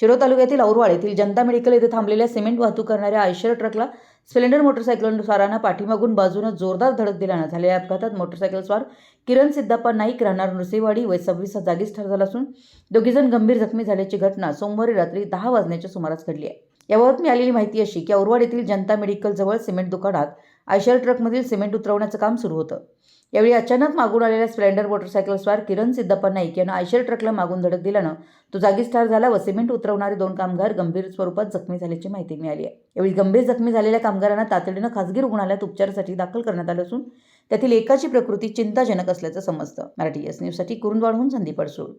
शिरो तालुक्यातील औरवाळ येथील जनता मेडिकल येथे थांबलेल्या सिमेंट वाहतूक करणाऱ्या आयशर ट्रकला स्प्लेंडर मोटरसायकल स्वारानं पाठीमागून बाजूनं जोरदार धडक दिल्यानं झालेल्या अपघातात मोटरसायकल स्वार किरण सिद्धाप्पा नाईक राहणार नृसिवाडी वय सव्वीस जागीच ठार झाला असून दोघीजण गंभीर जखमी झाल्याची घटना सोमवारी रात्री दहा वाजण्याच्या सुमारास घडली आहे. याबाबत मिळालेली माहिती अशी की औरवाड येथील जनता मेडिकलजवळ सिमेंट दुकानात आयशर ट्रकमधील सिमेंट उतरवण्याचं काम सुरू होतं. यावेळी अचानक मागून आलेल्या स्प्लेंडर मोटरसायकल स्वार किरण सिद्धप्पा नाईक यानं आयशर ट्रकला मागून धडक दिल्यानं तो जागीच ठार झाला व सिमेंट उतरवणारे दोन कामगार गंभीर स्वरूपात जखमी झाल्याची माहिती मिळाली आहे. यावेळी गंभीर जखमी झालेल्या कामगारांना तातडीनं खासगी रुग्णालयात उपचारासाठी दाखल करण्यात आलं असून त्यातील एकाची प्रकृती चिंताजनक असल्याचं समजतं. मराठी एस न्यूजसाठी कुरुंदवाडहून संदीप अडसूळ.